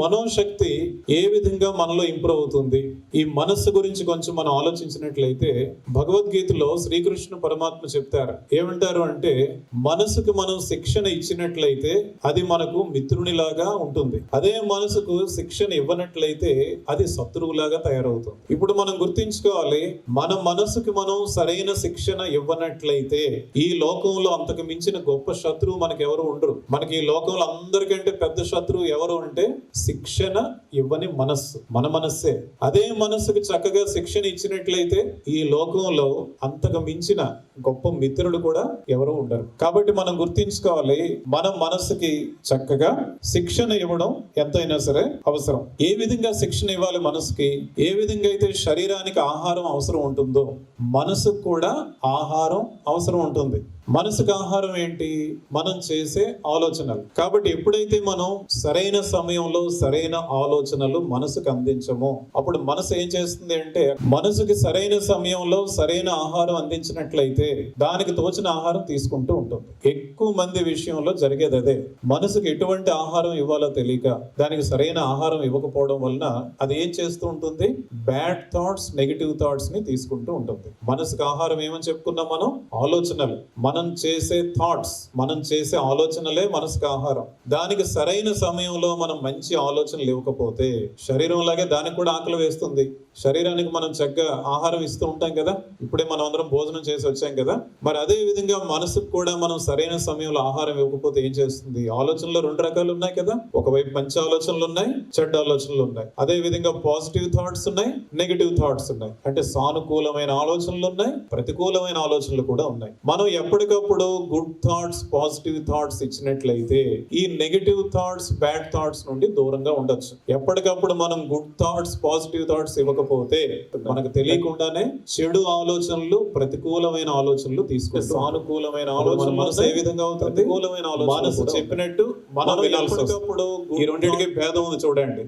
మనోశక్తి ఏ విధంగా మనలో ఇంప్రూవ్ అవుతుంది? ఈ మనస్సు గురించి కొంచెం మనం ఆలోచించినట్లయితే భగవద్గీతలో శ్రీకృష్ణ పరమాత్మ చెప్తారు. ఏమంటారు అంటే మనసుకు మనం శిక్షణ ఇచ్చినట్లయితే అది మనకు మిత్రునిలాగా ఉంటుంది. అదే మనసుకు శిక్షణ ఇవ్వనట్లయితే అది శత్రువులాగా తయారవుతుంది. ఇప్పుడు మనం గుర్తించుకోవాలి మన మనసుకు మనం సరైన శిక్షణ ఇవ్వనట్లయితే ఈ లోకంలో అంతకు మించిన గొప్ప శత్రువు మనకి ఎవరు ఉండరు. మనకి ఈ లోకంలో అందరికంటే పెద్ద శత్రువు ఎవరు అంటే శిక్షణ ఇవ్వని మనస్సు మన మనస్సే. అదే మనస్సుకి చక్కగా శిక్షణ ఇచ్చినట్లయితే ఈ లోకంలో అంతకు మించిన గొప్ప మిత్రులు కూడా ఎవరు ఉండరు. కాబట్టి మనం గుర్తించుకోవాలి మన మనస్సుకి చక్కగా శిక్షణ ఇవ్వడం ఎంతైనా సరే అవసరం. ఏ విధంగా శిక్షణ ఇవ్వాలి మనసుకి? ఏ విధంగా అయితే శరీరానికి ఆహారం అవసరం ఉంటుందో మనసుకు కూడా ఆహారం అవసరం ఉంటుంది. మనసుకు ఆహారం ఏంటి? మనం చేసే ఆలోచనలు. కాబట్టి ఎప్పుడైతే మనం సరైన సమయంలో సరైన ఆలోచనలు మనసుకు అందించమో అప్పుడు మనసు ఏం చేస్తుంది అంటే మనసుకి సరైన సమయంలో సరైన ఆహారం అందించినట్లయితే దానికి తోచిన ఆహారం తీసుకుంటూ ఉంటుంది. ఎక్కువ మంది విషయంలో జరిగేది అదే. మనసుకు ఎటువంటి ఆహారం ఇవ్వాలో తెలియక దానికి సరైన ఆహారం ఇవ్వకపోవడం వలన అది ఏం చేస్తూ ఉంటుంది? బ్యాడ్ థాట్స్ నెగిటివ్ థాట్స్ని తీసుకుంటూ ఉంటుంది. మనసుకు ఆహారం ఏమని చెప్పుకున్నాం మనం? ఆలోచనలు. మనం చేసే థాట్స్ మనం చేసే ఆలోచనలే మనసుకు ఆహారం. దానికి సరైన సమయంలో మనం మంచి ఆలోచనలు ఇవ్వకపోతే శరీరం లాగే దానికి కూడా ఆకలి వేస్తుంది. శరీరానికి మనం చక్కగా ఆహారం ఇస్తూ ఉంటాం కదా? ఇప్పుడే మనం అందరం భోజనం చేసి వచ్చాం కదా? మరి అదే విధంగా మనసుకు కూడా మనం సరైన సమయంలో ఆహారం ఇవ్వకపోతే ఏం చేస్తుంది? ఆలోచనలు రెండు రకాలు ఉన్నాయి కదా? ఒకవైపు మంచి ఆలోచనలు ఉన్నాయి చెడ్డ ఆలోచనలు ఉన్నాయి. అదే విధంగా పాజిటివ్ థాట్స్ ఉన్నాయి నెగిటివ్ థాట్స్ ఉన్నాయి. అంటే సానుకూలమైన ఆలోచనలు ఉన్నాయి ప్రతికూలమైన ఆలోచనలు కూడా ఉన్నాయి. మనం ఎప్పటికప్పుడు గుడ్ థాట్స్ పాజిటివ్ థాట్స్ ఇచ్చినట్లయితే ఈ నెగిటివ్ థాట్స్ బ్యాడ్ థాట్స్ నుండి దూరంగా ఉండొచ్చు. ఎప్పటికప్పుడు మనం గుడ్ థాట్స్ పాజిటివ్ థాట్స్ ఇవ్వకపోతే మనకు తెలియకుండానే చెడు ఆలోచనలు ప్రతికూలమైన ఆలోచన ఆలోచనలు తీసుకుంటే సానుకూలమైన ఆలోచన మనసు ఏ విధంగా అవుతుంది ప్రతికూలమైన ఆలోచన మనసు చెప్పినట్టు మనం వినాల్సి. ఈ రెండింటికి భేదం ఉంది చూడండి.